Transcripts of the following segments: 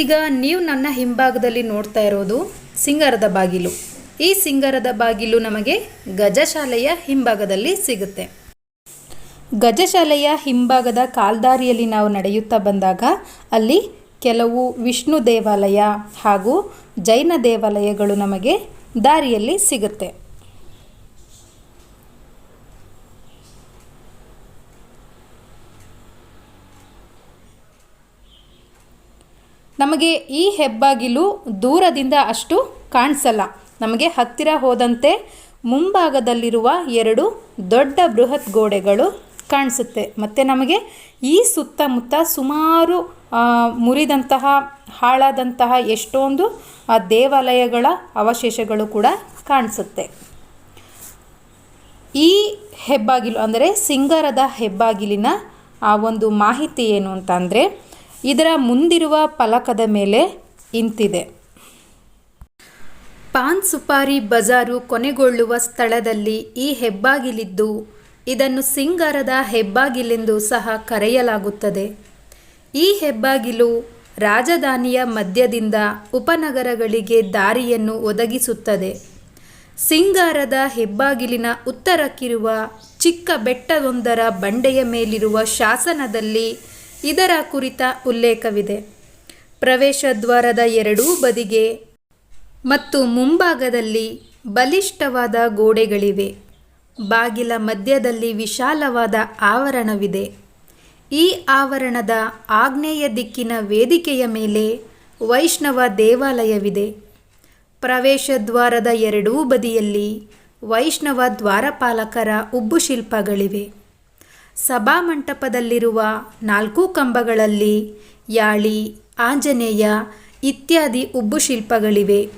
ಈಗ ನೀವು ನನ್ನ ಹಿಂಭಾಗದಲ್ಲಿ ನೋಡ್ತಾ ಇರೋದು ಸಿಂಗಾರದ ಬಾಗಿಲು. ಈ ಸಿಂಗಾರದ ಬಾಗಿಲು ನಮಗೆ ಗಜಶಾಲೆಯ ಹಿಂಭಾಗದಲ್ಲಿ ಸಿಗುತ್ತೆ. ಗಜಶಾಲೆಯ ಹಿಂಭಾಗದ ಕಾಲ್ದಾರಿಯಲ್ಲಿ ನಾವು ನಡೆಯುತ್ತಾ ಬಂದಾಗ ಅಲ್ಲಿ ಕೆಲವು ವಿಷ್ಣು ದೇವಾಲಯ ಹಾಗೂ ಜೈನ ದೇವಾಲಯಗಳು ನಮಗೆ ದಾರಿಯಲ್ಲಿ ಸಿಗುತ್ತೆ. ನಮಗೆ ಈ ಹೆಬ್ಬಾಗಿಲು ದೂರದಿಂದ ಅಷ್ಟು ಕಾಣಿಸಲ್ಲ. ನಮಗೆ ಹತ್ತಿರ ಹೋದಂತೆ ಮುಂಭಾಗದಲ್ಲಿರುವ ಎರಡು ದೊಡ್ಡ ಬೃಹತ್ ಗೋಡೆಗಳು ಕಾಣಿಸುತ್ತೆ. ಮತ್ತು ನಮಗೆ ಈ ಸುತ್ತಮುತ್ತ ಸುಮಾರು ಮುರಿದಂತಹ, ಹಾಳಾದಂತಹ ಎಷ್ಟೊಂದು ದೇವಾಲಯಗಳ ಅವಶೇಷಗಳು ಕೂಡ ಕಾಣಿಸುತ್ತೆ. ಈ ಹೆಬ್ಬಾಗಿಲು, ಅಂದರೆ ಸಿಂಗಾರದ ಹೆಬ್ಬಾಗಿಲಿನ, ಆ, ಒಂದು ಮಾಹಿತಿ ಏನು ಅಂತಂದರೆ ಇದರ ಮುಂದಿರುವ ಫಲಕದ ಮೇಲೆ ಇಂತಿದೆ. ಪಾನ್ ಸುಪಾರಿ ಬಜಾರು ಕೊನೆಗೊಳ್ಳುವ ಸ್ಥಳದಲ್ಲಿ ಈ ಹೆಬ್ಬಾಗಿಲಿದ್ದು, ಇದನ್ನು ಸಿಂಗಾರದ ಹೆಬ್ಬಾಗಿಲೆಂದು ಸಹ ಕರೆಯಲಾಗುತ್ತದೆ. ಈ ಹೆಬ್ಬಾಗಿಲು ರಾಜಧಾನಿಯ ಮಧ್ಯದಿಂದ ಉಪನಗರಗಳಿಗೆ ದಾರಿಯನ್ನು ಒದಗಿಸುತ್ತದೆ. ಸಿಂಗಾರದ ಹೆಬ್ಬಾಗಿಲಿನ ಉತ್ತರಕ್ಕಿರುವ ಚಿಕ್ಕ ಬೆಟ್ಟವೊಂದರ ಬಂಡೆಯ ಮೇಲಿರುವ ಶಾಸನದಲ್ಲಿ ಇದರ ಕುರಿತ ಉಲ್ಲೇಖವಿದೆ. ಪ್ರವೇಶ ದ್ವಾರದ ಎರಡೂ ಬದಿಗೆ ಮತ್ತು ಮುಂಭಾಗದಲ್ಲಿ ಬಲಿಷ್ಠವಾದ ಗೋಡೆಗಳಿವೆ. ಬಾಗಿಲ ಮಧ್ಯದಲ್ಲಿ ವಿಶಾಲವಾದ ಆವರಣವಿದೆ. ಈ ಆವರಣದ ಆಗ್ನೇಯ ದಿಕ್ಕಿನ ವೇದಿಕೆಯ ಮೇಲೆ ವೈಷ್ಣವ ದೇವಾಲಯವಿದೆ. ಪ್ರವೇಶ ದ್ವಾರದ ಎರಡೂ ಬದಿಯಲ್ಲಿ ವೈಷ್ಣವ ದ್ವಾರಪಾಲಕರ ಉಬ್ಬು ಶಿಲ್ಪಗಳಿವೆ. ಸಭಾಮಂಟಪದಲ್ಲಿರುವ ನಾಲ್ಕು ಕಂಬಗಳಲ್ಲಿ ಯಾಳಿ, ಆಂಜನೇಯ ಇತ್ಯಾದಿ ಉಬ್ಬು ಶಿಲ್ಪಗಳಿವೆ.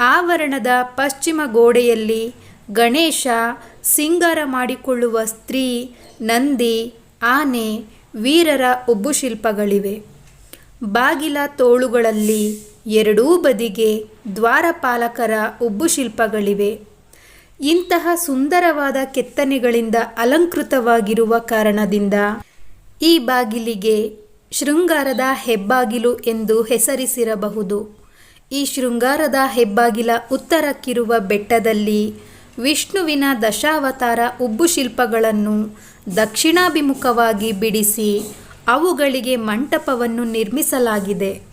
ಆವರಣದ ಪಶ್ಚಿಮ ಗೋಡೆಯಲ್ಲಿ ಗಣೇಶ ಸಿಂಗಾರ ಮಾಡಿಕೊಳ್ಳುವ ಸ್ತ್ರೀ, ನಂದಿ, ಆನೆ, ವೀರರ ಉಬ್ಬು ಶಿಲ್ಪಗಳಿವೆ. ಬಾಗಿಲ ತೋಳುಗಳಲ್ಲಿ ಎರಡೂ ಬದಿಗೆ ದ್ವಾರಪಾಲಕರ ಉಬ್ಬು ಶಿಲ್ಪಗಳಿವೆ. ಇಂತಹ ಸುಂದರವಾದ ಕೆತ್ತನೆಗಳಿಂದ ಅಲಂಕೃತವಾಗಿರುವ ಕಾರಣದಿಂದ ಈ ಬಾಗಿಲಿಗೆ ಶೃಂಗಾರದ ಹೆಬ್ಬಾಗಿಲು ಎಂದು ಹೆಸರಿಸಿರಬಹುದು. ಈ ಶೃಂಗಾರದ ಹೆಬ್ಬಾಗಿಲ ಉತ್ತರಕ್ಕಿರುವ ಬೆಟ್ಟದಲ್ಲಿ ವಿಷ್ಣುವಿನ ದಶಾವತಾರ ಉಬ್ಬು ಶಿಲ್ಪಗಳನ್ನು ದಕ್ಷಿಣಾಭಿಮುಖವಾಗಿ ಬಿಡಿಸಿ ಅವುಗಳಿಗೆ ಮಂಟಪವನ್ನು ನಿರ್ಮಿಸಲಾಗಿದೆ.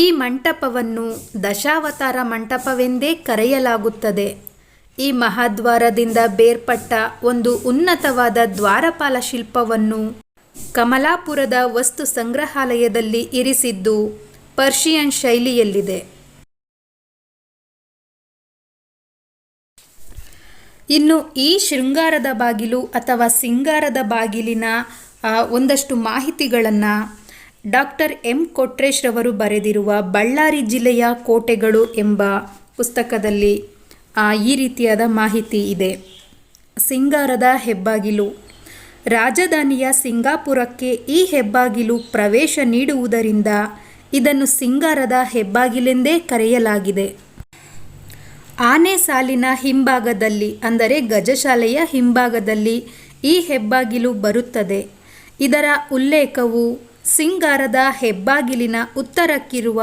ಈ ಮಂಟಪವನ್ನು ದಶಾವತಾರ ಮಂಟಪವೆಂದೇ ಕರೆಯಲಾಗುತ್ತದೆ. ಈ ಮಹಾದ್ವಾರದಿಂದ ಬೇರ್ಪಟ್ಟ ಒಂದು ಉನ್ನತವಾದ ದ್ವಾರಪಾಲ ಶಿಲ್ಪವನ್ನು ಕಮಲಾಪುರದ ವಸ್ತು ಸಂಗ್ರಹಾಲಯದಲ್ಲಿ ಇರಿಸಿದ್ದು ಪರ್ಷಿಯನ್ ಶೈಲಿಯಲ್ಲಿದೆ. ಇನ್ನು ಈ ಶೃಂಗಾರದ ಬಾಗಿಲು ಅಥವಾ ಸಿಂಗಾರದ ಬಾಗಿಲಿನ ಒಂದಷ್ಟು ಮಾಹಿತಿಗಳನ್ನು ಡಾಕ್ಟರ್ ಎಂ. ಕೊಟ್ರೇಶ್ರವರು ಬರೆದಿರುವ ಬಳ್ಳಾರಿ ಜಿಲ್ಲೆಯ ಕೋಟೆಗಳು ಎಂಬ ಪುಸ್ತಕದಲ್ಲಿ ಈ ರೀತಿಯಾದ ಮಾಹಿತಿ ಇದೆ. ಸಿಂಗಾರದ ಹೆಬ್ಬಾಗಿಲು. ರಾಜಧಾನಿಯ ಸಿಂಗಾಪುರಕ್ಕೆ ಈ ಹೆಬ್ಬಾಗಿಲು ಪ್ರವೇಶ ನೀಡುವುದರಿಂದ ಇದನ್ನು ಸಿಂಗಾರದ ಹೆಬ್ಬಾಗಿಲೆಂದೇ ಕರೆಯಲಾಗಿದೆ. ಆನೆ ಸಾಲಿನ ಹಿಂಭಾಗದಲ್ಲಿ, ಅಂದರೆ ಗಜಶಾಲೆಯ ಹಿಂಭಾಗದಲ್ಲಿ ಈ ಹೆಬ್ಬಾಗಿಲು ಬರುತ್ತದೆ. ಇದರ ಉಲ್ಲೇಖವು ಸಿಂಗಾರದ ಹೆಬ್ಬಾಗಿಲಿನ ಉತ್ತರಕ್ಕಿರುವ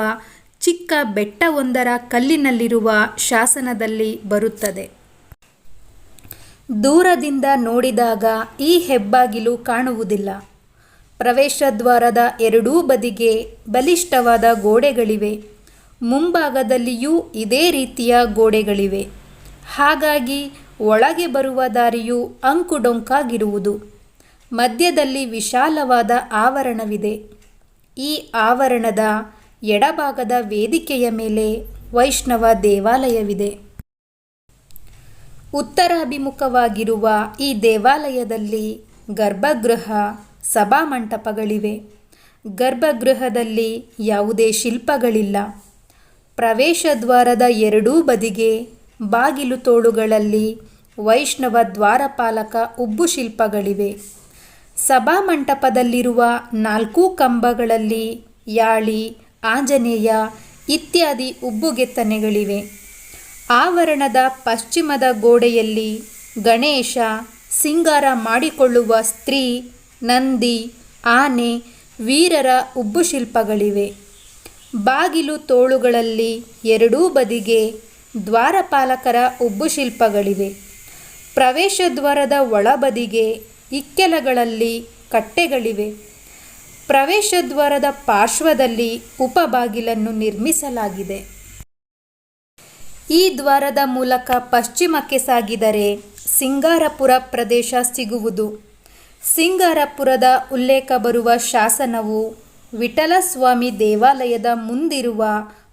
ಚಿಕ್ಕ ಬೆಟ್ಟವೊಂದರ ಕಲ್ಲಿನಲ್ಲಿರುವ ಶಾಸನದಲ್ಲಿ ಬರುತ್ತದೆ. ದೂರದಿಂದ ನೋಡಿದಾಗ ಈ ಹೆಬ್ಬಾಗಿಲು ಕಾಣುವುದಿಲ್ಲ. ಪ್ರವೇಶ ದ್ವಾರದ ಎರಡೂ ಬದಿಗೆ ಬಲಿಷ್ಠವಾದ ಗೋಡೆಗಳಿವೆ. ಮುಂಭಾಗದಲ್ಲಿಯೂ ಇದೇ ರೀತಿಯ ಗೋಡೆಗಳಿವೆ. ಹಾಗಾಗಿ ಒಳಗೆ ಬರುವ ದಾರಿಯು ಅಂಕುಡೊಂಕಾಗಿರುವುದು. ಮಧ್ಯದಲ್ಲಿ ವಿಶಾಲವಾದ ಆವರಣವಿದೆ. ಈ ಆವರಣದ ಎಡಭಾಗದ ವೇದಿಕೆಯ ಮೇಲೆ ವೈಷ್ಣವ ದೇವಾಲಯವಿದೆ. ಉತ್ತರಾಭಿಮುಖವಾಗಿರುವ ಈ ದೇವಾಲಯದಲ್ಲಿ ಗರ್ಭಗೃಹ, ಸಭಾಮಂಟಪಗಳಿವೆ. ಗರ್ಭಗೃಹದಲ್ಲಿ ಯಾವುದೇ ಶಿಲ್ಪಗಳಿಲ್ಲ. ಪ್ರವೇಶ ದ್ವಾರದ ಎರಡೂ ಬದಿಗೆ ಬಾಗಿಲು ತೋಳುಗಳಲ್ಲಿ ವೈಷ್ಣವ ದ್ವಾರಪಾಲಕ ಉಬ್ಬು ಶಿಲ್ಪಗಳಿವೆ. ಸಭಾಮಂಟಪದಲ್ಲಿರುವ ನಾಲ್ಕೂ ಕಂಬಗಳಲ್ಲಿ ಯಾಳಿ, ಆಂಜನೇಯ ಇತ್ಯಾದಿ ಉಬ್ಬುಗೆತ್ತನೆಗಳಿವೆ. ಆವರಣದ ಪಶ್ಚಿಮದ ಗೋಡೆಯಲ್ಲಿ ಗಣೇಶ ಸಿಂಗಾರ ಮಾಡಿಕೊಳ್ಳುವ ಸ್ತ್ರೀ, ನಂದಿ, ಆನೆ, ವೀರರ ಉಬ್ಬು ಶಿಲ್ಪಗಳಿವೆ ಬಾಗಿಲು ತೋಳುಗಳಲ್ಲಿ ಎರಡೂ ಬದಿಗೆ ದ್ವಾರಪಾಲಕರ ಉಬ್ಬು ಶಿಲ್ಪಗಳಿವೆ ಪ್ರವೇಶ ದ್ವಾರದ ಒಳಬದಿಗೆ ಇಕ್ಕೆಲಗಳಲ್ಲಿ ಕಟ್ಟೆಗಳಿವೆ. ಪ್ರವೇಶ ದ್ವಾರದ ಪಾರ್ಶ್ವದಲ್ಲಿ ಉಪಬಾಗಿಲನ್ನು ನಿರ್ಮಿಸಲಾಗಿದೆ. ಈ ದ್ವಾರದ ಮೂಲಕ ಪಶ್ಚಿಮಕ್ಕೆ ಸಾಗಿದರೆ ಸಿಂಗಾರಪುರ ಪ್ರದೇಶ ಸಿಗುವುದು. ಸಿಂಗಾರಪುರದ ಉಲ್ಲೇಖ ಬರುವ ಶಾಸನವು ವಿಠಲಸ್ವಾಮಿ ದೇವಾಲಯದ ಮುಂದಿರುವ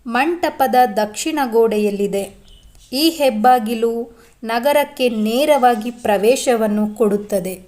ಮಂಟಪದ ದಕ್ಷಿಣ ಗೋಡೆಯಲ್ಲಿದೆ. ಈ ಹೆಬ್ಬಾಗಿಲು ನಗರಕ್ಕೆ ನೇರವಾಗಿ ಪ್ರವೇಶವನ್ನು ಕೊಡುತ್ತದೆ.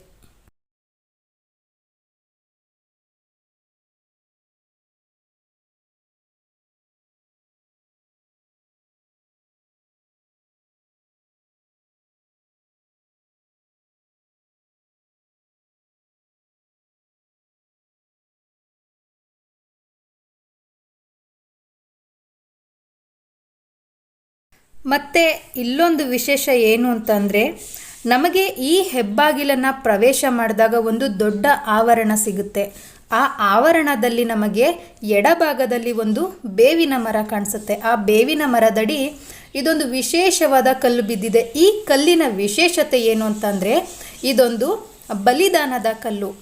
ಮತ್ತು ಇಲ್ಲೊಂದು ವಿಶೇಷ ಏನು ಅಂತಂದರೆ, ನಮಗೆ ಈ ಹೆಬ್ಬಾಗಿಲನ್ನು ಪ್ರವೇಶ ಮಾಡಿದಾಗ ಒಂದು ದೊಡ್ಡ ಆವರಣ ಸಿಗುತ್ತೆ. ಆ ಆವರಣದಲ್ಲಿ ನಮಗೆ ಎಡಭಾಗದಲ್ಲಿ ಒಂದು ಬೇವಿನ ಮರ ಕಾಣಿಸುತ್ತೆ. ಆ ಬೇವಿನ ಮರದಡಿ ಇದೊಂದು ವಿಶೇಷವಾದ ಕಲ್ಲು ಬಿದ್ದಿದೆ. ಈ ಕಲ್ಲಿನ ವಿಶೇಷತೆ ಏನು ಅಂತಂದರೆ, ಇದೊಂದು ಬಲಿದಾನದ ಕಲ್ಲು.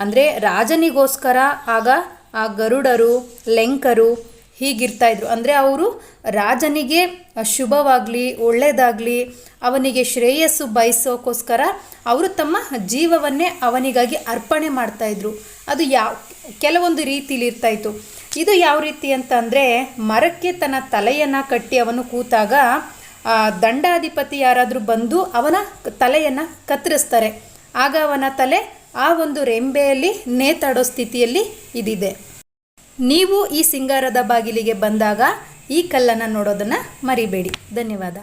ಅಂದರೆ ರಾಜನಿಗೋಸ್ಕರ ಆಗ ಆ ಗರುಡರು, ಲೆಂಕರು ಹೀಗಿರ್ತಾ ಇದ್ರು. ಅಂದರೆ ಅವರು ರಾಜನಿಗೆ ಶುಭವಾಗಲಿ ಒಳ್ಳೆಯದಾಗಲಿ ಅವನಿಗೆ ಶ್ರೇಯಸ್ಸು ಬಯಸೋಕ್ಕೋಸ್ಕರ ಅವರು ತಮ್ಮ ಜೀವವನ್ನೇ ಅವನಿಗಾಗಿ ಅರ್ಪಣೆ ಮಾಡ್ತಾಯಿದ್ರು ಅದು ಯಾವ ಕೆಲವೊಂದು ರೀತಿಲಿ ಇರ್ತಾಯಿತ್ತು ಇದು ಯಾವ ರೀತಿ ಅಂತಂದರೆ ಮರಕ್ಕೆ ತನ್ನ ತಲೆಯನ್ನು ಕಟ್ಟಿ ಅವನು ಕೂತಾಗ ದಂಡಾಧಿಪತಿ ಯಾರಾದರೂ ಬಂದು ಅವನ ತಲೆಯನ್ನು ಕತ್ತರಿಸ್ತಾರೆ. ಆಗ ಅವನ ತಲೆ ಆ ಒಂದು ರೆಂಬೆಯಲ್ಲಿ ನೇತಾಡೋ ಸ್ಥಿತಿಯಲ್ಲಿ ಇದಿದೆ. ನೀವು ಈ ಸಿಂಗಾರದ ಬಾಗಿಲಿಗೆ ಬಂದಾಗ ಈ ಕಲ್ಲನ್ನು ನೋಡೋದನ್ನು ಮರಿಬೇಡಿ. ಧನ್ಯವಾದ.